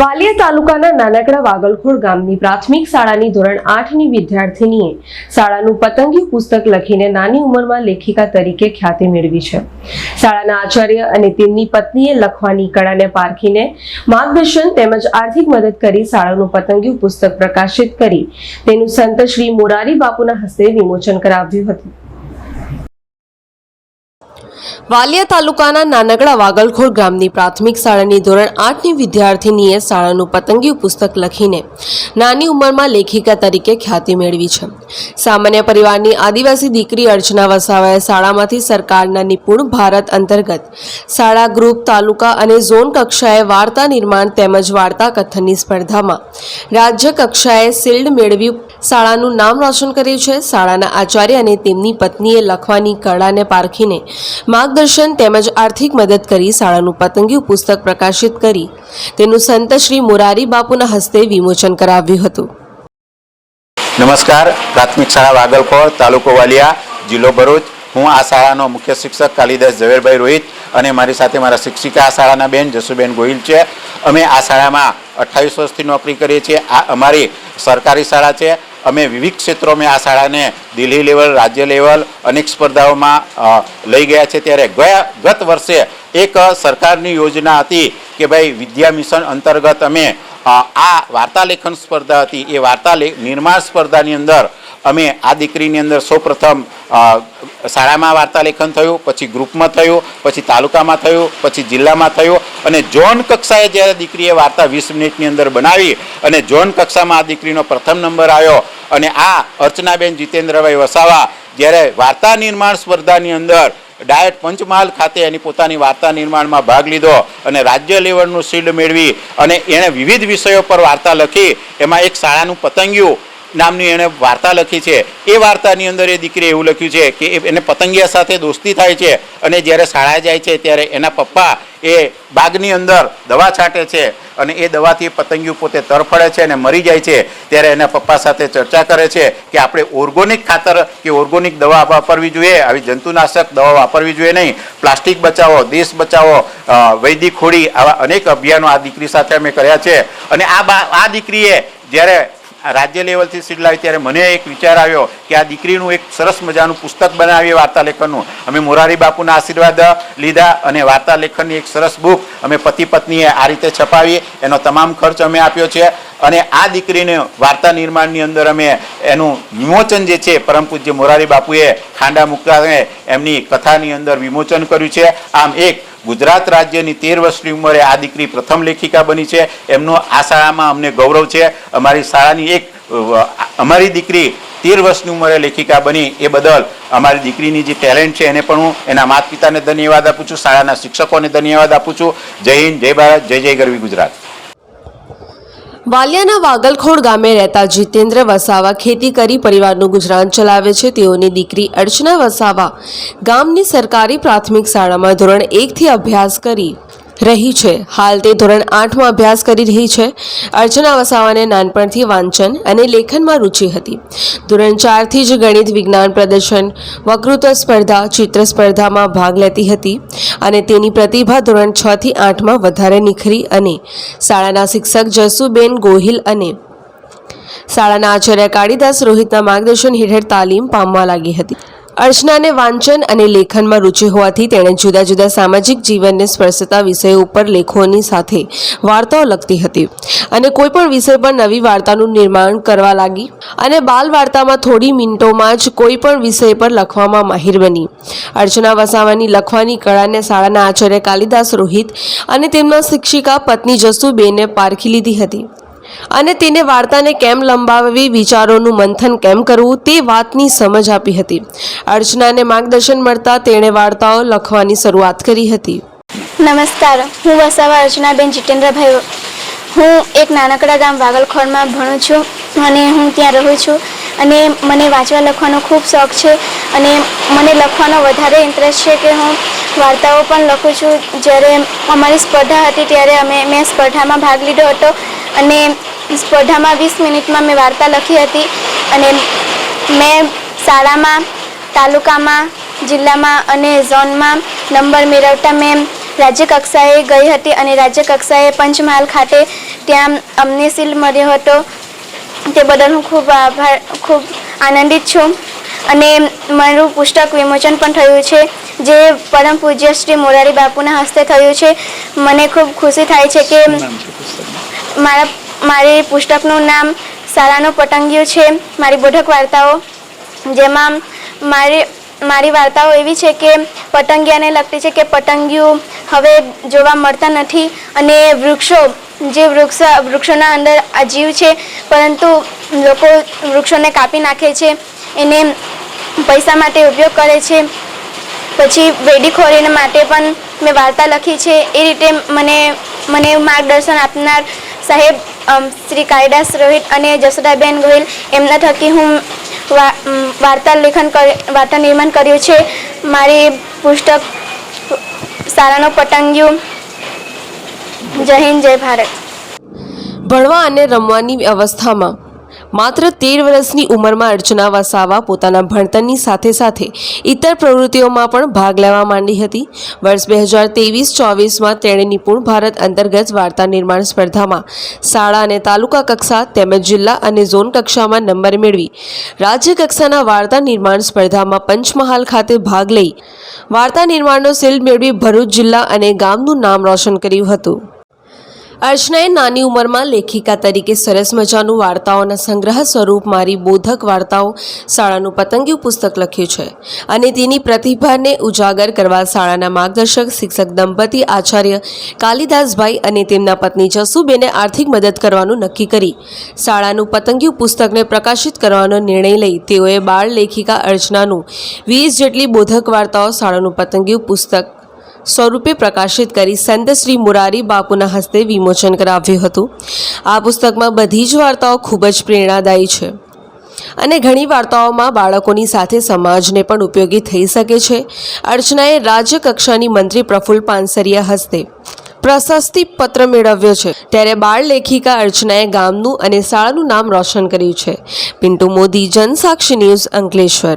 વાલિયા તાલુકાના નાનકડા વાગલખોડ ગામની પ્રાથમિક શાળાની ધોરણ આઠની વિદ્યાર્થીનીએ શાળાનું પતંગી પુસ્તક લખીને નાની ઉંમરમાં લેખિકા તરીકે ખ્યાતિ મેળવી છે. શાળાના આચાર્ય અને તેમની પત્નીએ લખવાની કળાને પારખીને માર્ગદર્શન તેમજ આર્થિક મદદ કરી શાળાનું પતંગી પુસ્તક પ્રકાશિત કરી. તેનું સંત શ્રી મોરારી બાપુના હસ્તે વિમોચન કરાવ્યું હતું. વાલિયા તાલુકાના નાનકડા વાગલખોર ગામની પ્રાથમિક શાળાની ધોરણ આઠની વિદ્યાર્થીનીએ શાળાનું પતંગિયું પુસ્તક લખીને નાની ઉંમરમાં લેખિકા તરીકે ખ્યાતિ મેળવી છે. સામાન્ય પરિવારની આદિવાસી દીકરી અર્ચના વસાવાએ શાળામાંથી સરકારના નિપુણ ભારત અંતર્ગત શાળા, ગ્રુપ, તાલુકા અને ઝોન કક્ષાએ વાર્તા નિર્માણ તેમજ વાર્તા કથનની સ્પર્ધામાં રાજ્ય કક્ષાએ શિલ્ડ મેળવી શાળાનું નામ રોશન કર્યું છે. શાળાના આચાર્ય અને તેમની પત્નીએ લખવાની કળાને પારખીને માર્ગદર્શન તેમજ આર્થિક મદદ કરી શાળાનું પતંગિયું પુસ્તક પ્રકાશિત કરી. તેનું સંત શ્રી મોરારી બાપુના હસ્તે વિમોચન કરાવ્યું હતું. નમસ્કાર. પ્રાથમિક શાળા વાગલખોડ તાલુકો વાલિયા, જિલ્લો ભરૂચ. હું આ શાળાનો મુખ્ય શિક્ષક કાલિદાસ ઝવેરભાઈ રોહિત અને મારી સાથે મારા શિક્ષિકા આ શાળાના બેન જસુબેન ગોહિલ છે. અમે આ શાળામાં અઠ્ઠાવીસ વર્ષથી નોકરી કરીએ છીએ. આ અમારી સરકારી શાળા છે. અમે વિવિધ ક્ષેત્રોમાં આ શાળાને દિલ્હી લેવલ, રાજ્ય લેવલ અનેક સ્પર્ધાઓમાં લઈ ગયા છે. ત્યારે ગયા, ગત વર્ષે એક સરકારની યોજના હતી કે ભાઈ વિદ્યા મિશન અંતર્ગત અમે આ વાર્તાલેખન સ્પર્ધા હતી. એ વાર્તા નિર્માણ સ્પર્ધાની અંદર અમે આ દીકરીની અંદર સૌપ્રથમ શાળામાં વાર્તા લેખન થયું, પછી ગ્રુપમાં થયું, પછી તાલુકામાં થયું, પછી જિલ્લામાં થયું અને ઝોન કક્ષાએ જ્યારે દીકરીએ વાર્તા વીસ મિનિટની અંદર બનાવી અને ઝોન કક્ષામાં આ દીકરીનો પ્રથમ નંબર આવ્યો અને આ અર્ચનાબેન જીતેન્દ્રભાઈ વસાવા જ્યારે વાર્તા નિર્માણ સ્પર્ધાની અંદર ડાયટ પંચમહાલ ખાતે એની પોતાની વાર્તા નિર્માણમાં ભાગ લીધો અને રાજ્ય લેવલનું શિલ્ડ મેળવી અને એણે વિવિધ વિષયો પર વાર્તા લખી. એમાં એક શાળાનું પતંગિયું નામની એણે વાર્તા લખી છે. એ વાર્તાની અંદર એ દીકરીએ એવું લખ્યું છે કે એને પતંગિયા સાથે દોસ્તી થાય છે અને જ્યારે શાળાએ જાય છે ત્યારે એના પપ્પા એ બાગની અંદર દવા છાંટે છે અને એ દવાથી પતંગિયું પોતે તરફડે છે અને મરી જાય છે. ત્યારે એના પપ્પા સાથે ચર્ચા કરે છે કે આપણે ઓર્ગોનિક ખાતર કે ઓર્ગોનિક દવા વાપરવી જોઈએ. આવી જંતુનાશક દવા વાપરવી જોઈએ નહીં. પ્લાસ્ટિક બચાવો, દેશ બચાવો વૈદિક ખોડી આવા અનેક અભિયાનો આ દીકરી સાથે અમે કર્યા છે. અને આ આ દીકરીએ જ્યારે રાજ્ય લેવલથી સીટ લાવી ત્યારે મને એક વિચાર આવ્યો કે આ દીકરીનું એક સરસ મજાનું પુસ્તક બનાવીએ વાર્તા લેખનનું અમે મોરારી બાપુના આશીર્વાદ લીધા અને વાર્તા લેખનની એક સરસ બુક અમે પતિ પત્નીએ આ રીતે છપાવી. એનો તમામ ખર્ચ અમે આપ્યો છે. અને આ દીકરીને વાર્તા નિર્માણની અંદર અમે એનું વિમોચન જે છે, પરમ પૂજ્ય મોરારી બાપુએ ખાંડા મુકાને એમની કથાની અંદર વિમોચન કર્યું છે. આમ એક ગુજરાત રાજ્યની તેર વર્ષની ઉંમરે આ દીકરી પ્રથમ લેખિકા બની છે. એમનો આ શાળામાં અમને ગૌરવ છે. અમારી શાળાની એક અમારી દીકરી તેર વર્ષની ઉંમરે લેખિકા બની એ બદલ અમારી દીકરીની જે ટેલેન્ટ છે એને પણ હું એના માતા પિતાને ધન્યવાદ આપું છું, શાળાના શિક્ષકોને ધન્યવાદ આપું છું. જય હિન્દ, જય ભારત, જય જય ગરવી ગુજરાત. વાલિયાના વાગલખોડ ગામે રહેતા જીતેન્દ્ર વસાવા ખેતી કરી પરિવારનું ગુજરાન ચલાવે છે. તેઓની દીકરી અર્ચના વસાવા ગામની સરકારી પ્રાથમિક શાળામાં ધોરણ એકથી અભ્યાસ કરી રહી છે. હાલ તે ધોરણ આઠમાં અભ્યાસ કરી રહી છે. અર્ચના વસાવાને નાનપણથી વાંચન અને લેખનમાં રુચિ હતી. ધોરણ ચારથી જ ગણિત, વિજ્ઞાન પ્રદર્શન વકૃત્વ સ્પર્ધા, ચિત્ર સ્પર્ધામાં ભાગ લેતી હતી અને તેની પ્રતિભા ધોરણ છથી આઠમાં વધારે નિખરી અને શાળાના શિક્ષક જસુબેન ગોહિલ અને શાળાના આચાર્ય કાળીદાસ રોહિતના માર્ગદર્શન હેઠળ તાલીમ પામવા લાગી હતી. અર્ચનાને વાંચન અને લેખનમાં રુચિ હોવાથી તેણે જુદા જુદા સામાજિક જીવનને સ્પર્શતા વિષયો ઉપર લેખોની સાથે વાર્તાઓ લખતી હતી. અને કોઈ પણ વિષય પર નવી વાર્તાનું નિર્માણ કરવા લાગી અને બાલ વાર્તામાં થોડી મિનિટોમાં જ કોઈ પણ વિષય પર લખવામાં માહિર બની. અર્ચના વસાવાની લખવાની કળાને શાળાના આચાર્ય કાલિદાસ રોહિત અને તેમના શિક્ષિકા પત્ની જસુબેને પારખી લીધી હતી. અને તેને વાર્તાને કેમ લંબાવવી, વિચારોનું મંથન કેમ કરવું, તે વાતની સમજ આપી હતી. અર્ચનાને માર્ગદર્શન મળતા તેણે વાર્તાઓ લખવાની શરૂઆત કરી હતી. નમસ્કાર. હું વસાવા અર્ચનાબેન જીતેન્દ્રભાઈ હું એક નાનકડા ગામ વાગલખોડમાં ભણું છું અને હું ત્યાં રહું છું. અને મને વાંચવા લખવાનો ખૂબ શોખ છે અને મને લખવાનો વધારે ઇન્ટરેસ્ટ છે કે હું વાર્તાઓ પણ લખું છું. જ્યારે અમારી સ્પર્ધા હતી ત્યારે અમે મેં સ્પર્ધામાં ભાગ લીધો હતો. અને સ્પર્ધામાં વીસ મિનિટમાં મેં વાર્તા લખી હતી અને મેં શાળામાં, તાલુકામાં, જિલ્લામાં અને ઝોનમાં નંબર મેળવતા મેં રાજ્યકક્ષાએ ગઈ હતી અને રાજ્યકક્ષાએ પંચમહાલ ખાતે ત્યાં અમને શીલ મળ્યો હતો. તે બદલ હું ખૂબ આભાર, ખૂબ આનંદિત છું. અને મારું પુસ્તક વિમોચન પણ થયું છે, જે પરમ પૂજ્ય શ્રી મોરારી બાપુના હસ્તે થયું છે. મને ખૂબ ખુશી થાય છે કે મારા, મારી પુસ્તકનું નામ શાળાનું પતંગિયું છે. મારી બોધક વાર્તાઓ. જેમાં મારી મારી વાર્તાઓ એવી છે કે પતંગિયાને લગતી છે કે પતંગિયું હવે જોવા મળતા નથી અને વૃક્ષો, જે વૃક્ષ, વૃક્ષોના અંદર અજીવ છે, પરંતુ લોકો વૃક્ષોને કાપી નાખે છે, એને પૈસા માટે ઉપયોગ કરે છે. પછી વેડીખોરીને માટે પણ મેં વાર્તા લખી છે. એ રીતે મને મને માર્ગદર્શન આપનાર સાહેબ શ્રી કાયદાસ રોહિત અને જસોદાબેન ગોહિલ, એમના થકી હું વાર્તા લેખન વાર્તા નિર્માણ કર્યું છે. મારી પુસ્તક શાળાનો પતંગિયું. જય હિન્દ, જય ભારત. ભણવા અને રમવાની અવસ્થામાં માત્ર તેર વર્ષની ઉંમરમાં અર્ચના વસાવા પોતાના ભણતરની સાથે સાથે ઇતર પ્રવૃત્તિઓમાં પણ ભાગ લેવા માંડી હતી. વર્ષ બે હજાર ત્રેવીસ ચોવીસમાં તેણે નિપુણ ભારત અંતર્ગત વાર્તા નિર્માણ સ્પર્ધામાં શાળા અને તાલુકા કક્ષા તેમજ જિલ્લા અને ઝોન કક્ષામાં નંબર મેળવી. રાજ્ય કક્ષાના વાર્તા નિર્માણ સ્પર્ધામાં પંચમહાલ ખાતે ભાગ લઈ વાર્તા નિર્માણનો શિલ્ડ મેળવી ભરૂચ જિલ્લા અને ગામનું નામ રોશન કર્યું હતું. અર્ચનાએ નાની ઉંમરમાં લેખિકા તરીકે સરસ મજાનું વાર્તાઓના સંગ્રહ સ્વરૂપ મારી બોધક વાર્તાઓ શાળાનું પતંગિયું પુસ્તક લખ્યું છે. અને તેની પ્રતિભાને ઉજાગર કરવા શાળાના માર્ગદર્શક શિક્ષક દંપતી આચાર્ય કાલિદાસભાઈ અને તેમના પત્ની જસુબેને આર્થિક મદદ કરવાનું નક્કી કરી. શાળાનું પતંગિયું પુસ્તકને પ્રકાશિત કરવાનો નિર્ણય લઈ તેઓએ બાળ લેખિકા અર્ચનાનું વીસ જેટલી બોધક વાર્તાઓ શાળાનું પતંગિયું પુસ્તક સ્વરૂપે પ્રકાશિત કરી સંત શ્રી મુરારી બાપુના હસ્તે વિમોચન કરાવ્યું હતું. આ પુસ્તકમાં બધી જ વાર્તાઓ ખૂબ જ પ્રેરણાદાયી છે અને ઘણી વાર્તાઓમાં બાળકોની સાથે સમાજને પણ ઉપયોગી થઈ શકે છે. અર્ચનાએ રાજ્ય કક્ષાની મંત્રી પ્રફુલ્લ પાનસરિયા હસ્તે પ્રશસ્તિ પત્ર મેળવ્યો છે. ત્યારે બાળ લેખિકા અર્ચનાએ ગામનું અને શાળાનું નામ રોશન કર્યું છે. પિન્ટુ મોદી, જનસાક્ષી ન્યૂઝ અંકલેશ્વર.